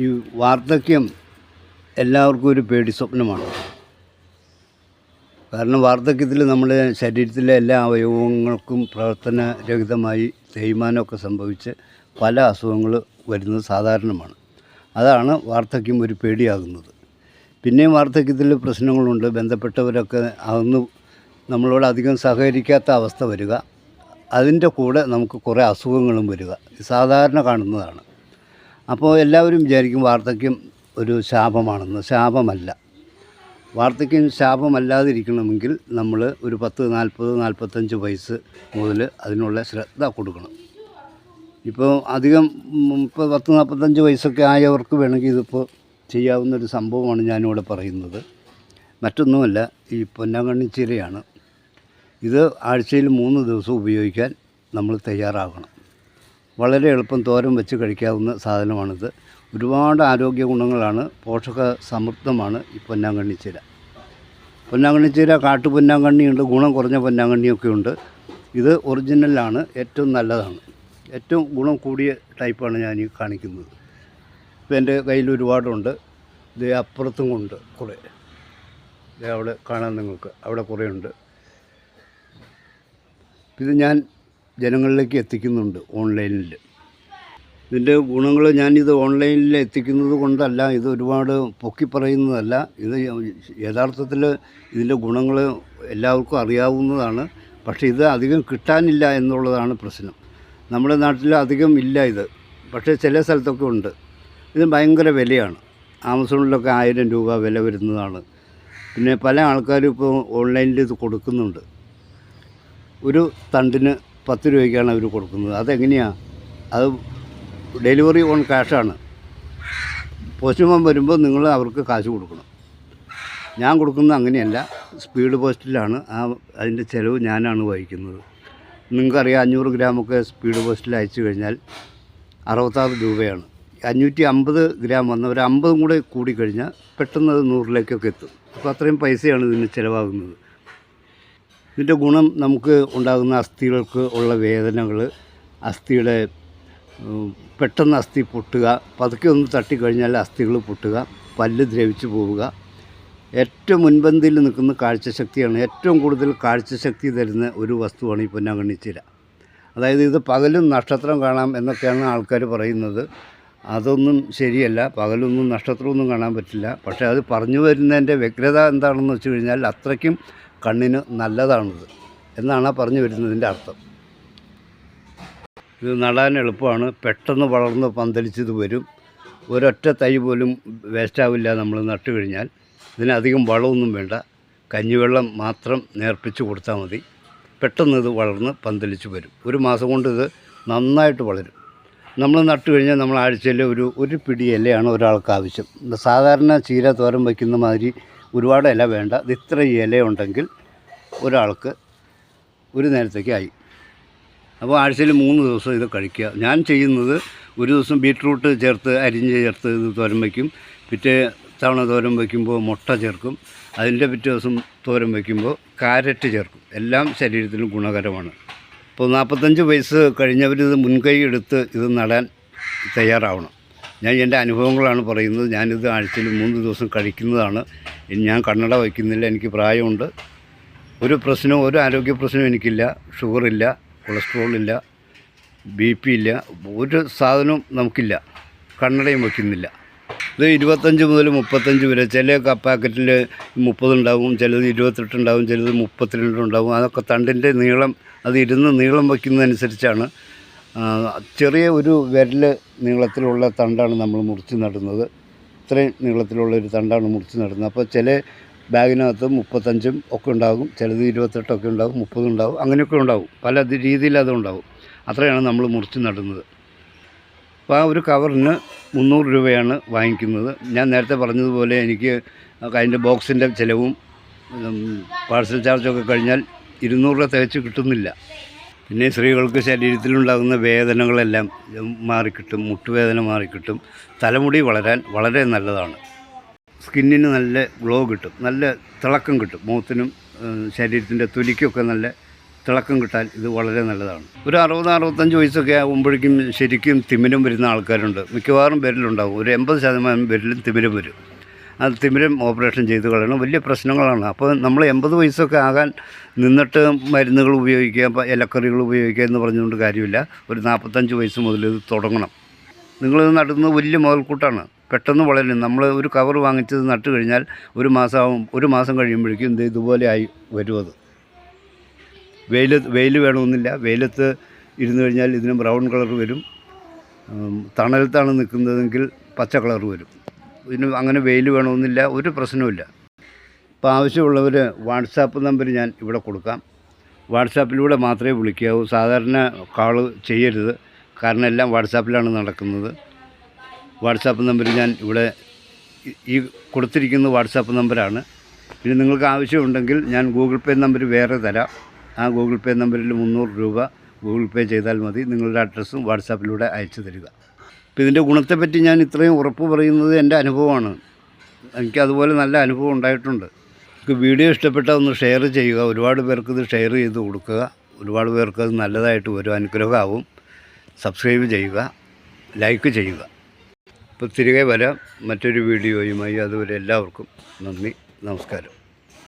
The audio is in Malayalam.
ഈ വാർദ്ധക്യം എല്ലാവർക്കും ഒരു പേടി സ്വപ്നമാണ്. കാരണം വാർദ്ധക്യത്തിൽ നമ്മുടെ ശരീരത്തിലെ എല്ലാ അവയവങ്ങൾക്കും പ്രവർത്തനരഹിതമായി തേയ്മാനമൊക്കെ സംഭവിച്ച് പല അസുഖങ്ങൾ വരുന്നത് സാധാരണമാണ്. അതാണ് വാർദ്ധക്യം ഒരു പേടിയാകുന്നത്. പിന്നെയും വാർദ്ധക്യത്തിൽ പ്രശ്നങ്ങളുണ്ട്. ബന്ധപ്പെട്ടവരൊക്കെ അന്ന് നമ്മളോട് അധികം സഹകരിക്കാത്ത അവസ്ഥ വരിക. അതിന്റെ കൂടെ നമുക്ക് കുറേ അസുഖങ്ങളും വരിക. സാധാരണ കാണുന്നതാണ്. അപ്പോൾ എല്ലാവരും വിചാരിക്കും വാർദ്ധക്യം ഒരു ശാപമാണെന്ന്. ശാപമല്ല. വാർദ്ധക്യം ശാപമല്ലാതിരിക്കണമെങ്കിൽ നമ്മൾ ഒരു പത്ത് നാൽപ്പത് നാൽപ്പത്തഞ്ച് വയസ്സ് മുതൽ അതിനുള്ള ശ്രദ്ധ കൊടുക്കണം. ഇപ്പോൾ അധികം ഇപ്പോൾ പത്ത് നാൽപ്പത്തഞ്ച് വയസ്സൊക്കെ ആയവർക്ക് വേണമെങ്കിൽ ഇതിപ്പോൾ ചെയ്യാവുന്ന ഒരു സംഭവമാണ് ഞാനിവിടെ പറയുന്നത്. മറ്റൊന്നുമല്ല ഈ പൊന്നാങ്കണ്ണി ചിരയാണ്. ഇത് ആഴ്ചയിൽ മൂന്ന് ദിവസം ഉപയോഗിക്കാൻ നമ്മൾ തയ്യാറാകണം. വളരെ എളുപ്പം തോരൻ വെച്ച് കഴിക്കാവുന്ന സാധനമാണിത്. ഒരുപാട് ആരോഗ്യ ഗുണങ്ങളാണ്. പോഷക സമൃദ്ധമാണ് ഈ പൊന്നാങ്കണ്ണിച്ചീര പൊന്നാങ്കണ്ണിച്ചീര കാട്ടു പൊന്നാങ്കണ്ണിയുണ്ട്. ഗുണം കുറഞ്ഞ പൊന്നാങ്കണ്ണിയൊക്കെ ഉണ്ട് ഇത് ഒറിജിനലാണ്. ഏറ്റവും നല്ലതാണ്. ഏറ്റവും ഗുണം കൂടിയ ടൈപ്പാണ് ഞാൻ ഈ കാണിക്കുന്നത്. ഇപ്പം എന്റെ കയ്യിൽ ഒരുപാടുണ്ട്. ഇത് അപ്പുറത്തും ഉണ്ട് കുറേ. ഇത് അവിടെ കാണാൻ നിങ്ങൾക്ക്. അവിടെ കുറേ ഉണ്ട് ഇത് ഞാൻ ജനങ്ങളിലേക്ക് എത്തിക്കുന്നുണ്ട് ഓൺലൈനിൽ. ഇതിന്റെ ഗുണങ്ങൾ ഞാനിത് ഓൺലൈനിൽ എത്തിക്കുന്നത് കൊണ്ടല്ല ഇത് ഒരുപാട് പൊക്കി പറയുന്നതല്ല ഇത് യഥാർത്ഥത്തിൽ ഇതിന്റെ ഗുണങ്ങൾ എല്ലാവർക്കും അറിയാവുന്നതാണ്. പക്ഷേ ഇത് അധികം കിട്ടാനില്ല എന്നുള്ളതാണ് പ്രശ്നം. നമ്മുടെ നാട്ടിൽ അധികം ഇല്ല ഇത്. പക്ഷേ ചില സ്ഥലത്തൊക്കെ ഉണ്ട്. ഇത് ഭയങ്കര വിലയാണ്. ആമസോണിലൊക്കെ ആയിരം രൂപ വില വരുന്നതാണ്. പിന്നെ പല ആൾക്കാരും ഇപ്പോൾ ഓൺലൈനിൽ ഇത് കൊടുക്കുന്നുണ്ട്. ഒരു തണ്ടിന് പത്ത് രൂപയ്ക്കാണ് അവർ കൊടുക്കുന്നത്. അതെങ്ങനെയാണ് അത് ഡെലിവറി ഓൺ ക്യാഷാണ്. പോസ്റ്റ്മാൻ വരുമ്പോൾ നിങ്ങൾ അവർക്ക് കാശ് കൊടുക്കണം. ഞാൻ കൊടുക്കുന്നത് അങ്ങനെയല്ല. സ്പീഡ് പോസ്റ്റിലാണ്. ആ അതിന്റെ ചിലവ് ഞാനാണ് വഹിക്കുന്നത്. നിങ്ങൾക്കറിയാം അഞ്ഞൂറ് ഗ്രാമൊക്കെ സ്പീഡ് പോസ്റ്റിൽ അയച്ചു കഴിഞ്ഞാൽ അറുപത്താറ് രൂപയാണ്. അഞ്ഞൂറ്റി അമ്പത് ഗ്രാം വന്ന ഒരു അമ്പതും കൂടെ കൂടിക്കഴിഞ്ഞാൽ പെട്ടെന്ന് അത് നൂറിലേക്കൊക്കെ എത്തും. അപ്പോൾ അത്രയും പൈസയാണ് ഇതിന് ചിലവാകുന്നത്. ഇതിന്റെ ഗുണം നമുക്ക് ഉണ്ടാകുന്ന അസ്ഥികൾക്ക് ഉള്ള വേദനകൾ അസ്ഥിയുടെ പെട്ടെന്ന് അസ്ഥി പൊട്ടുക പതുക്കെ ഒന്ന് തട്ടിക്കഴിഞ്ഞാൽ അസ്ഥികൾ പൊട്ടുക പല്ല് ദ്രവിച്ചു പോവുക. ഏറ്റവും മുൻപന്തിയിൽ നിൽക്കുന്ന കാഴ്ചശക്തിയാണ് ഏറ്റവും കൂടുതൽ കാഴ്ചശക്തി തരുന്ന ഒരു വസ്തുവാണ് ഈ പൊന്നാങ്കണ്ണിച്ചിര. അതായത് ഇത് പകലും നക്ഷത്രം കാണാം എന്നൊക്കെയാണ് ആൾക്കാർ പറയുന്നത്. അതൊന്നും ശരിയല്ല പകലൊന്നും നക്ഷത്രമൊന്നും കാണാൻ പറ്റില്ല. പക്ഷേ അത് പറഞ്ഞു വരുന്നതിന്റെ വ്യഗ്രത എന്താണെന്ന് വെച്ച് കഴിഞ്ഞാൽ അത്രയ്ക്കും കണ്ണിന് നല്ലതാണിത് എന്നാണ് പറഞ്ഞു വരുന്നതിന്റെ അർത്ഥം. ഇത് നടാൻ എളുപ്പമാണ്. പെട്ടെന്ന് വളർന്ന് പന്തലിച്ചത് വരും. ഒരൊറ്റ തൈ പോലും വേസ്റ്റാവില്ല നമ്മൾ നട്ടു കഴിഞ്ഞാൽ. ഇതിനധികം വളമൊന്നും വേണ്ട. കഞ്ഞിവെള്ളം മാത്രം നേർപ്പിച്ച് കൊടുത്താൽ മതി. പെട്ടെന്ന് ഇത് വളർന്ന് പന്തലിച്ച് വരും. ഒരു മാസം കൊണ്ട് ഇത് നന്നായിട്ട് വളരും. നമ്മൾ നട്ടു കഴിഞ്ഞാൽ നമ്മൾ ആഴ്ചയിൽ ഒരു ഒരു പിടി ഇലയാണ് ഒരാൾക്ക് ആവശ്യം. സാധാരണ ചീര തോരം വയ്ക്കുന്ന മാതിരി ഒരുപാട് ഇല വേണ്ട. ഇത് ഇത്ര ഇല ഉണ്ടെങ്കിൽ ഒരാൾക്ക് ഒരു നേരത്തേക്ക് ആയി. അപ്പോൾ ആഴ്ചയിൽ മൂന്ന് ദിവസം ഇത് കഴിക്കുക. ഞാൻ ചെയ്യുന്നത് ഒരു ദിവസം ബീട്രൂട്ട് ചേർത്ത് അരിഞ്ഞ് ചേർത്ത് ഇത് തോരൻ വയ്ക്കും. പിറ്റേ തവണ തോരൻ വയ്ക്കുമ്പോൾ മുട്ട ചേർക്കും. അതിന്റെ പിറ്റേ ദിവസം തോരൻ വയ്ക്കുമ്പോൾ കാരറ്റ് ചേർക്കും. എല്ലാം ശരീരത്തിന് ഗുണകരമാണ്. ഇപ്പോൾ നാൽപ്പത്തഞ്ച് വയസ്സ് കഴിഞ്ഞവരിത് മുൻകൈ എടുത്ത് ഇത് നടാൻ തയ്യാറാവണം. ഞാൻ എന്റെ അനുഭവങ്ങളാണ് പറയുന്നത്. ഞാനിത് ആഴ്ചയിൽ മൂന്ന് ദിവസം കഴിക്കുന്നതാണ്. ഞാൻ കണ്ണട വയ്ക്കുന്നില്ല എനിക്ക് പ്രായമുണ്ട്. ഒരു പ്രശ്നവും ഒരു ആരോഗ്യ പ്രശ്നവും എനിക്കില്ല. ഷുഗറില്ല കൊളസ്ട്രോൾ ഇല്ല ബി പി ഇല്ല. ഒരു സാധനവും നമുക്കില്ല. കണ്ണടയും വയ്ക്കുന്നില്ല. ഇത് ഇരുപത്തഞ്ച് മുതൽ മുപ്പത്തഞ്ച് വരെ. ചില പാക്കറ്റിൽ മുപ്പതുണ്ടാവും ചിലത് ഇരുപത്തെട്ടുണ്ടാവും ചിലത് മുപ്പത്തിരണ്ടുണ്ടാവും അതൊക്കെ തണ്ടിന്റെ നീളം അത് ഇരുന്ന് നീളം വയ്ക്കുന്നതനുസരിച്ചാണ് ചെറിയ ഒരു വിരൽ നീളത്തിലുള്ള തണ്ടാണ് നമ്മൾ മുറിച്ച് നടുന്നത്. ഇത്രയും നീളത്തിലുള്ള ഒരു തണ്ടാണ് മുറിച്ച് നടുന്നത്. അപ്പോൾ ചില ബാഗിനകത്ത് മുപ്പത്തഞ്ചും ഒക്കെ ഉണ്ടാകും ചിലത് ഇരുപത്തെട്ടൊക്കെ ഉണ്ടാകും മുപ്പതുണ്ടാകും അങ്ങനെയൊക്കെ ഉണ്ടാകും. പല രീതിയിൽ അതുണ്ടാകും അത്രയാണ് നമ്മൾ മുറിച്ച് നടുന്നത്. അപ്പോൾ ആ ഒരു കവറിന് മുന്നൂറ് രൂപയാണ് വാങ്ങിക്കുന്നത്. ഞാൻ നേരത്തെ പറഞ്ഞതുപോലെ എനിക്ക് അതിന്റെ ബോക്സിന്റെ ചിലവും പാഴ്സൽ ചാർജൊക്കെ കഴിഞ്ഞാൽ ഇരുന്നൂറ് രൂപ തികച്ച് കിട്ടുന്നില്ല. പിന്നെ സ്ത്രീകൾക്ക് ശരീരത്തിലുണ്ടാകുന്ന വേദനകളെല്ലാം മാറിക്കിട്ടും മുട്ടുവേദന മാറിക്കിട്ടും. തലമുടി വളരാൻ വളരെ നല്ലതാണ്. സ്കിന്നിന് നല്ല ഗ്ലോ കിട്ടും നല്ല തിളക്കം കിട്ടും. മുഖത്തിനും ശരീരത്തിന്റെ തുലിക്കൊക്കെ നല്ല തിളക്കം കിട്ടാൻ ഇത് വളരെ നല്ലതാണ്. ഒരു അറുപത് അറുപത്തഞ്ച് വയസ്സൊക്കെ ആകുമ്പോഴേക്കും ശരിക്കും തിമിരം വരുന്ന ആൾക്കാരുണ്ട്. മിക്കവാറും വിരലുണ്ടാകും ഒരു എൺപത് ശതമാനം പേരിലും തിമിരം വരും. തിമിരം ഓപ്പറേഷൻ ചെയ്ത് കളയണം. വലിയ പ്രശ്നങ്ങളാണ്. അപ്പോൾ നമ്മൾ എൺപത് വയസ്സൊക്കെ ആകാൻ നിന്നിട്ട് മരുന്നുകൾ ഉപയോഗിക്കുക ഇലക്കറികൾ ഉപയോഗിക്കുക എന്ന് പറഞ്ഞുകൊണ്ട് കാര്യമില്ല. ഒരു നാൽപ്പത്തഞ്ച് വയസ്സ് മുതൽ ഇത് തുടങ്ങണം. നിങ്ങളിത് നടുന്നത് വലിയ മുതൽക്കൂട്ടാണ്. പെട്ടെന്ന് വളരും. നമ്മൾ ഒരു കവർ വാങ്ങിച്ചത് നട്ട് കഴിഞ്ഞാൽ ഒരു മാസം ഒരു മാസം കഴിയുമ്പോഴേക്കും ഇത് ഇതുപോലെ ആയി വരും അത്. വെയിൽ വെയിൽ വേണമെന്നില്ല. വെയിലത്ത് ഇരുന്ന് കഴിഞ്ഞാൽ ഇതിന് ബ്രൗൺ കളർ വരും. തണലത്താണ് നിൽക്കുന്നതെങ്കിൽ പച്ച കളർ വരും. ഇതിന് അങ്ങനെ വെയിൽ വേണമെന്നില്ല ഒരു പ്രശ്നവുമില്ല. ഇപ്പോൾ ആവശ്യമുള്ളവർ വാട്സാപ്പ് നമ്പർ ഞാൻ ഇവിടെ കൊടുക്കാം. വാട്സാപ്പിലൂടെ മാത്രമേ വിളിക്കാവൂ. സാധാരണ കാൾ ചെയ്യരുത്. കാരണം എല്ലാം വാട്സാപ്പിലാണ് നടക്കുന്നത്. വാട്സാപ്പ് നമ്പർ ഞാൻ ഇവിടെ ഈ- കൊടുത്തിരിക്കുന്ന വാട്സാപ്പ് നമ്പറാണ്. ഇനി നിങ്ങൾക്ക് ആവശ്യമുണ്ടെങ്കിൽ ഞാൻ ഗൂഗിൾ പേ നമ്പർ വേറെ തരാം. ആ ഗൂഗിൾ പേ നമ്പറിൽ മുന്നൂറ് രൂപ ഗൂഗിൾ പേ ചെയ്താൽ മതി. നിങ്ങളുടെ അഡ്രസ്സും വാട്സാപ്പിലൂടെ അയച്ചു തരിക. അപ്പോൾ ഇതിന്റെ ഗുണത്തെപ്പറ്റി ഞാൻ ഇത്രയും ഉറപ്പ് പറയുന്നത് എന്റെ അനുഭവമാണ്. എനിക്ക് അതുപോലെ നല്ല അനുഭവം ഉണ്ടായിട്ടുണ്ട്. എനിക്ക് വീഡിയോ ഇഷ്ടപ്പെട്ടാൽ ഒന്ന് ഷെയർ ചെയ്യുക. ഒരുപാട് പേർക്ക് ഇത് ഷെയർ ചെയ്ത് കൊടുക്കുക. ഒരുപാട് പേർക്ക് അത് നല്ലതായിട്ട് വരും അനുഗ്രഹമാവും. സബ്സ്ക്രൈബ് ചെയ്യുക. ലൈക്ക് ചെയ്യുക. അപ്പോൾ തിരികെ വരാം. മറ്റൊരു വീഡിയോയുമായി അതുവരെ എല്ലാവർക്കും നന്ദി. നമസ്കാരം.